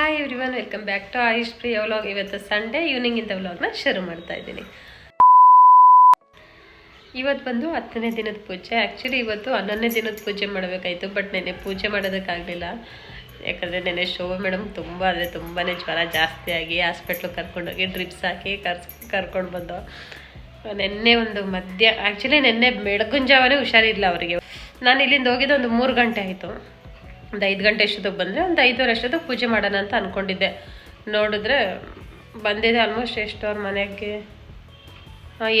Hi everyone welcome back to Ayush Priya vlog ಇವತ್ತು Sunday evening ಇಂದ ವ್ಲಾಗ್ನ ಶುರು ಮಾಡ್ತಾ ಇದ್ದೀನಿ. ಇವತ್ತು ಬಂದು ಹತ್ತನೇ ದಿನದ ಪೂಜೆ. ಆ್ಯಕ್ಚುಲಿ ಇವತ್ತು ಹನ್ನೊಂದನೇ ದಿನದ ಪೂಜೆ ಮಾಡಬೇಕಾಯ್ತು ಬಟ್ ನೆನ್ನೆ ಪೂಜೆ ಮಾಡೋದಕ್ಕಾಗಲಿಲ್ಲ. ಯಾಕಂದರೆ ನೆನ್ನೆ ಶೋ ಮೇಡಮ್ ತುಂಬ, ಅಂದರೆ ತುಂಬಾ ಜ್ವರ ಜಾಸ್ತಿ ಆಗಿ ಹಾಸ್ಪಿಟ್ಲಿಗೆ ಕರ್ಕೊಂಡೋಗಿ ಡ್ರಿಪ್ಸ್ ಹಾಕಿ ಕರ್ಸ್, ಕರ್ಕೊಂಡು ಬಂದು. ನೆನ್ನೆ ಒಂದು ಮಧ್ಯ ಆ್ಯಕ್ಚುಲಿ ನೆನ್ನೆ ಬೆಳಗಿನ ಜಾವನೇ ಹುಷಾರಿಲ್ಲ ಅವರಿಗೆ. ನಾನು ಇಲ್ಲಿಂದ ಹೋಗಿದ್ದು ಒಂದು ಮೂರು ಗಂಟೆ ಆಯಿತು. ಒಂದು ಐದು ಗಂಟೆ ಅಷ್ಟೊತ್ತಿಗೆ ಬಂದರೆ ಒಂದು ಐದುವರೆ ಅಷ್ಟೊತ್ತಿಗೆ ಪೂಜೆ ಮಾಡೋಣ ಅಂತ ಅಂದ್ಕೊಂಡಿದ್ದೆ ನೋಡಿದ್ರೆ ಬಂದಿದೆ ಆಲ್ಮೋಸ್ಟ್ ಎಷ್ಟು ಅವ್ರ ಮನೆಗೆ?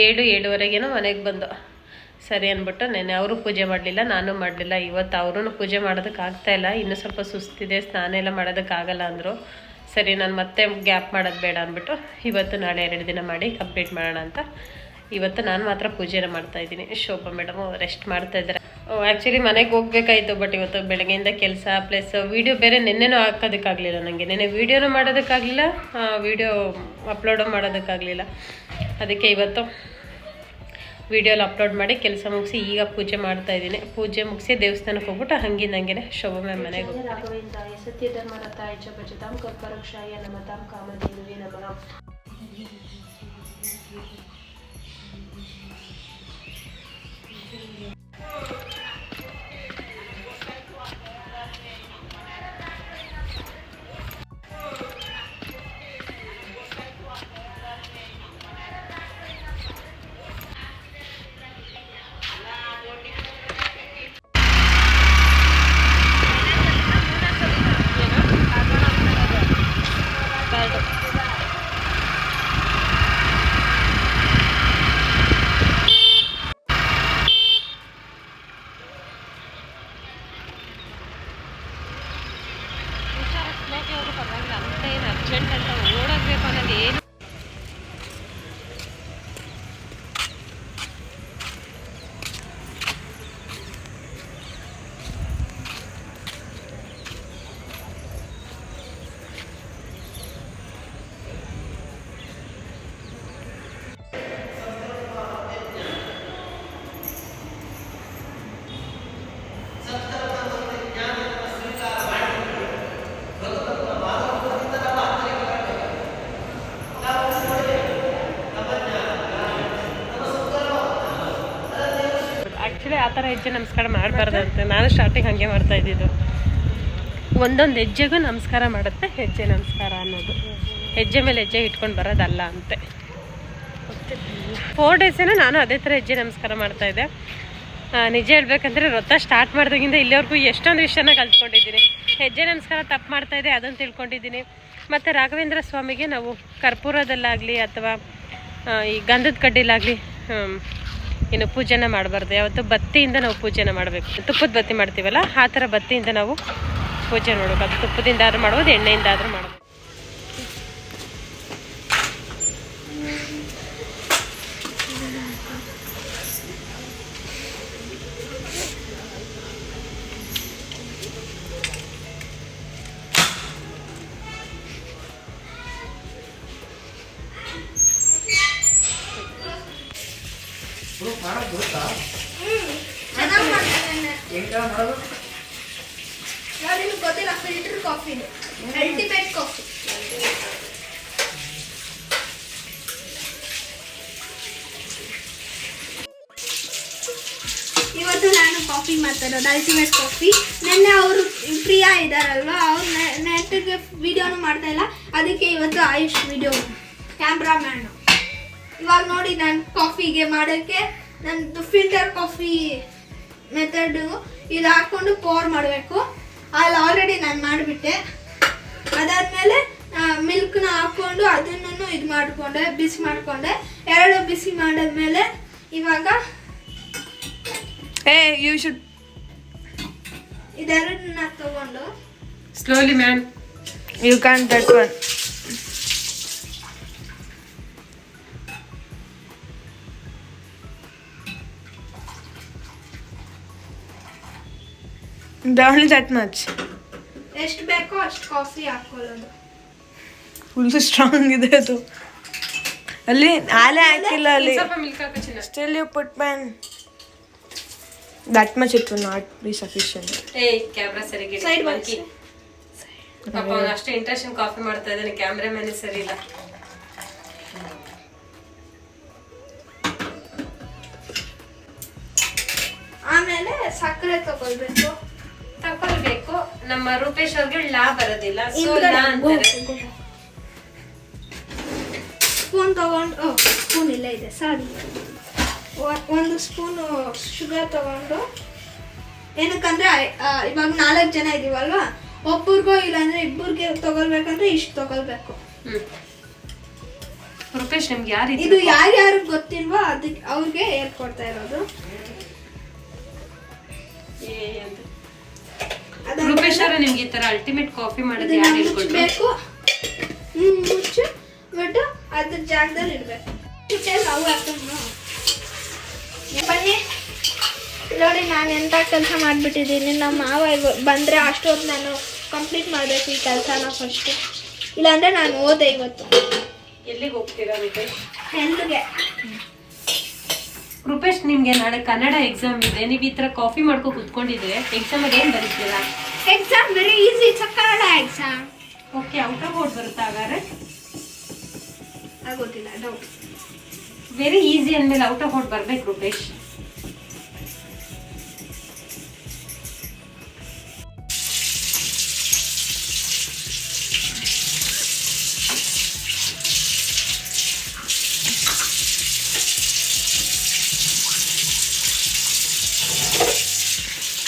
ಏಳು, ಏಳುವರೆಗೇನೋ ಮನೆಗೆ ಬಂದು. ಸರಿ ಅಂದ್ಬಿಟ್ಟು ನೆನ್ನೆ ಅವರು ಪೂಜೆ ಮಾಡಲಿಲ್ಲ, ನಾನು ಮಾಡಲಿಲ್ಲ. ಇವತ್ತು ಅವರೂ ಪೂಜೆ ಮಾಡೋದಕ್ಕೆ ಇಲ್ಲ. ಇನ್ನೂ ಸ್ವಲ್ಪ ಸುಸ್ತಿದೆ, ಸ್ನಾನ ಎಲ್ಲ ಮಾಡೋದಕ್ಕಾಗಲ್ಲ ಅಂದರು. ಸರಿ, ನಾನು ಮತ್ತೆ ಗ್ಯಾಪ್ ಮಾಡೋದು ಬೇಡ ಅಂದ್ಬಿಟ್ಟು ಇವತ್ತು ನಾಳೆ ಎರಡು ದಿನ ಮಾಡಿ ಕಂಪ್ಲೀಟ್ ಮಾಡೋಣ ಅಂತ. ಇವತ್ತು ನಾನು ಮಾತ್ರ ಪೂಜೆನ ಮಾಡ್ತಾ ಇದ್ದೀನಿ. ಶೋಭಾ ಮೇಡಮು ರೆಸ್ಟ್ ಮಾಡ್ತಾ ಇದ್ದಾರೆ. ಆ್ಯಕ್ಚುಲಿ ಮನೆಗೆ ಹೋಗ್ಬೇಕಾಯ್ತು ಬಟ್ ಇವತ್ತು ಬೆಳಗ್ಗೆಯಿಂದ ಕೆಲಸ ಪ್ಲಸ್ ವೀಡಿಯೋ ಬೇರೆ ನಿನ್ನೆನೂ ಹಾಕೋದಕ್ಕಾಗಲಿಲ್ಲ ನನಗೆ ನೆನ್ನೆ ವೀಡಿಯೋನೂ ಮಾಡೋದಕ್ಕಾಗಲಿಲ್ಲ ವೀಡಿಯೋ ಅಪ್ಲೋಡು ಮಾಡೋದಕ್ಕಾಗಲಿಲ್ಲ. ಅದಕ್ಕೆ ಇವತ್ತು ವೀಡಿಯೋಲಿ ಅಪ್ಲೋಡ್ ಮಾಡಿ ಕೆಲಸ ಮುಗಿಸಿ ಈಗ ಪೂಜೆ ಮಾಡ್ತಾ ಇದ್ದೀನಿ. ಪೂಜೆ ಮುಗಿಸಿ ದೇವಸ್ಥಾನಕ್ಕೆ ಹೋಗ್ಬಿಟ್ಟು ಹಂಗೆ ಶೋಭಾ ಮ್ಯಾಮ್ ಮನೆಗೆ ಹೋಗ್ತೀನಿ ಚ ಭಜತಾಂ ಕಾಮಧೇನುವೇ ಆ ಥರ ಹೆಜ್ಜೆ ನಮಸ್ಕಾರ ಮಾಡಬಾರ್ದಂತೆ. ನಾನು ಸ್ಟಾರ್ಟಿಂಗ್ ಹಾಗೆ ಮಾಡ್ತಾ ಇದ್ದಿದ್ದು. ಒಂದೊಂದು ಹೆಜ್ಜೆಗೂ ನಮಸ್ಕಾರ ಮಾಡುತ್ತೆ, ಹೆಜ್ಜೆ ನಮಸ್ಕಾರ ಅನ್ನೋದು. ಹೆಜ್ಜೆ ಮೇಲೆ ಹೆಜ್ಜೆ ಇಟ್ಕೊಂಡು ಬರೋದಲ್ಲ ಅಂತೆ. ಫೋರ್ ಡೇಸೇನೋ ನಾನು ಅದೇ ಥರ ಹೆಜ್ಜೆ ನಮಸ್ಕಾರ ಮಾಡ್ತಾ ಇದ್ದೆ. ನಿಜ ಹೇಳ್ಬೇಕಂದ್ರೆ ವೃತ್ತ ಸ್ಟಾರ್ಟ್ ಮಾಡಿದಾಗಿಂದ ಇಲ್ಲಿವರೆಗೂ ಎಷ್ಟೊಂದು ವಿಷಯನ ಕಲ್ತ್ಕೊಂಡಿದ್ದೀನಿ. ಹೆಜ್ಜೆ ನಮಸ್ಕಾರ ತಪ್ಪು ಮಾಡ್ತಾ ಇದೆ, ಅದನ್ನು ತಿಳ್ಕೊಂಡಿದ್ದೀನಿ. ಮತ್ತು ರಾಘವೇಂದ್ರ ಸ್ವಾಮಿಗೆ ನಾವು ಕರ್ಪೂರದಲ್ಲಾಗಲಿ ಅಥವಾ ಈ ಗಂಧದ ಕಡ್ಡಿಲಾಗಲಿ ಏನು ಪೂಜೆನ ಮಾಡಬಾರ್ದು. ಯಾವತ್ತು ಬತ್ತಿಯಿಂದ ನಾವು ಪೂಜೆನ ಮಾಡಬೇಕು. ತುಪ್ಪದ ಬತ್ತಿ ಮಾಡ್ತೀವಲ್ಲ, ಆ ಥರ ಬತ್ತಿಯಿಂದ ನಾವು ಪೂಜೆ ಮಾಡಬೇಕು ಅದು ತುಪ್ಪದಿಂದ ಆದರೂ ಮಾಡ್ಬೋದು, ಎಣ್ಣೆಯಿಂದ ಆದರೂ ಮಾಡ್ಬೋದು. ಗೊತ್ತಿಲ್ಲ ಫಿಲ್ಟರ್ ಕಾಫಿ ಅಲ್ಟಿಮೇಟ್ ಕಾಫಿ ಇವತ್ತು ನಾನು ಕಾಫಿ ಮಾಡ್ತಾಯಿರೋದು ಅಲ್ಟಿಮೇಟ್ ಕಾಫಿ ನಿನ್ನೆ ಅವರು ಪ್ರಿಯಾ ಇದ್ದಾರಲ್ವಾ, ಅವ್ರು ನೆಟ್ಟಿಗೆ ವಿಡಿಯೋನು ಮಾಡ್ತಾ ಇಲ್ಲ ಅದಕ್ಕೆ ಇವತ್ತು ಆಯುಷ್ ವಿಡಿಯೋ ಕ್ಯಾಮ್ರಾಮ್ಯಾನು ಇವಾಗ ನೋಡಿ ನಾನು ಕಾಫಿಗೆ ಮಾಡೋಕ್ಕೆ. ನಂದು ಫಿಲ್ಟರ್ ಕಾಫಿ ಮೆಥಡು ಇದು ಹಾಕ್ಕೊಂಡು ಪೋರ್ ಮಾಡಬೇಕು. ಅಲ್ಲಿ ಆಲ್ರೆಡಿ ನಾನು ಮಾಡಿಬಿಟ್ಟೆ. ಅದಾದಮೇಲೆ ಮಿಲ್ಕ್ನ ಹಾಕ್ಕೊಂಡು ಅದನ್ನು ಇದು ಮಾಡಿಕೊಂಡೆ ಬಿಸಿ ಮಾಡಿಕೊಂಡೆ. ಎರಡು ಬಿಸಿ ಮಾಡಿದ್ಮೇಲೆ ಇವಾಗ ಏ ಯು ಶುಡ್ ಇದೆರಡನ್ನ ತಗೊಂಡು. Slowly ma'am you can that one. Only that much ಎಷ್ಟು ಬೇಕೋ ಅಷ್ಟು ಕಾಫಿ ಹಾಕ್ಕೊಳ್ಳೋದು ಫುಲ್ ಸ್ಟ್ರಾಂಗ್ ಇದೆ ಅದು. ಅಲ್ಲಿ ಹಾಲೇ ಹಾಕಿಲ್ಲ ಅಲ್ಲಿ still you put man that much it will not be sufficient ಏಯ್ ಕ್ಯಾಮ್ರಾ ಸರಿಗೆ ಸೈಡ್ ಮಂಕಿ ಪಾಪ ಅವ್ನು ಅಷ್ಟೇ ಇಂಟ್ರೆಸ್ಟ್ ಕಾಫಿ ಮಾಡ್ತಾ ಇದ್ದಾನೆ ಕ್ಯಾಮ್ರಾಮನ್ ಸರಿ ಇಲ್ಲ. ಆಮೇಲೆ ಸಕ್ಕರೆ ತಗೊಳ್ಬೇಕು. ತಕೊಳ್ಬೇಕು ನಮ್ಮ ರೂಪೇಶ್ ಅವ್ರಿಗೆ ಲಾ ಬರೋದಿಲ್ಲ. ಸೊ ಹಿಂದ್ಗಡೆ ಲಾ ಅಂತಾರೆ. ಸ್ಪೂನ್ ತಗೊಂಡು. ಸ್ಪೂನ್ ಇಲ್ಲ ಇದೆ ಸಾರಿ. ಒಂದು ಸ್ಪೂನು ಶುಗರ್ ತಗೊಂಡು. ಏನಕ್ಕಂದ್ರೆ ಇವಾಗ ನಾಲ್ಕು ಜನ ಇದೀವಲ್ವಾ? ಒಬ್ಬರಿಗೋ ಇಲ್ಲಾಂದ್ರೆ ಇಬ್ಬರಿಗೆ ತಗೊಳ್ಬೇಕಂದ್ರೆ ಇಷ್ಟು ತಗೊಳ್ಬೇಕು. ರೂಪೇಶ್ ನಿಮ್ಗೆ ಯಾರು ಇದು ಯಾರ್ಯಾರು ಗೊತ್ತಿಲ್ವಾ ಅದಕ್ಕೆ ಅವ್ರಿಗೆ ಹೇಳ್ಕೊಡ್ತಾ ಇರೋದು. ನಿಮ್ಗೆ ಈ ತರ ಅಲ್ಟಿಮೇಟ್ ಕಾಫಿ ಮಾಡೋದು ಯಾರು ಮುಚ್ಚು. ಬಿಟ್ಟು ಅದ್ರ ಜಾಗದಲ್ಲಿ ಇಡ್ಬೇಕು. ಬನ್ನಿ. ನೋಡಿ ನಾನು ಎಂಥ ಕೆಲಸ ಮಾಡ್ಬಿಟ್ಟಿದ್ದೀನಿ. ನಮ್ಮ ಮಾವ ಬಂದ್ರೆ ಅಷ್ಟೊತ್ತು ನಾನು ಕಂಪ್ಲೀಟ್ ಮಾಡಬೇಕು ಈ ಕೆಲಸನ ಫಸ್ಟು ಇಲ್ಲಾಂದ್ರೆ ನಾನು ಓದೆ ಇವತ್ತು. ಎಲ್ಲಿಗೆ ಹೋಗ್ತೀರಾ ರೂಪೇಶ್? ರೂಪೇಶ್ ನಿಮ್ಗೆ ನಾಳೆ ಕನ್ನಡ ಎಕ್ಸಾಮ್ ಇದೆ. ನೀವು ಈ ತರ ಕಾಫಿ ಮಾಡ್ಕೊ ಕುತ್ಕೊಂಡಿದ್ರೆ ಎಕ್ಸಾಮ್ ಏನ್ ಬರೀತೀರಾ? exam very easy it's Kannada exam okay out of out ಬರುತ್ತಾ ಹಾಗಾದ್ರೆ ಆಗೋದಿಲ್ಲ ಡೌಟ್ ವೆರಿ ಈಸಿ ಅಂದ್ಮೇಲೆ ಔಟ್ ಆಫ್ ಔಟ್ ಬರ್ಬೇಕು ರೂಪೇಶ್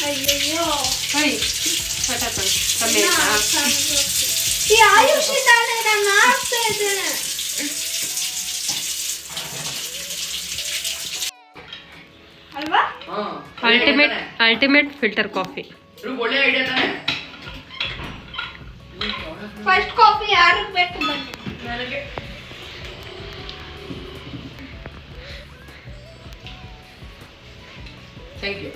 ಅಯ್ಯಯ್ಯೋ ಅಲ್ವಾ ಅಲ್ಟಿಮೇಟ್ ಅಲ್ಟಿಮೇಟ್ ಫಿಲ್ಟರ್ ಕಾಫಿ ಒಳ್ಳೆ ಐಡಿಯಾ ತಾನೆ ಫಸ್ಟ್ ಕಾಫಿ ಯಾರಿಗೆ ಬೇಕು ಬನ್ನಿ ನನಗೆ ಥ್ಯಾಂಕ್ ಯು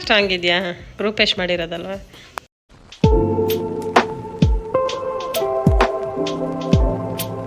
ಸ್ಟ್ರಾಂಗ್ ಇದೆಯಾ? ರೂಪೇಶ್ ಮಾಡಿರೋದಲ್ವಾ?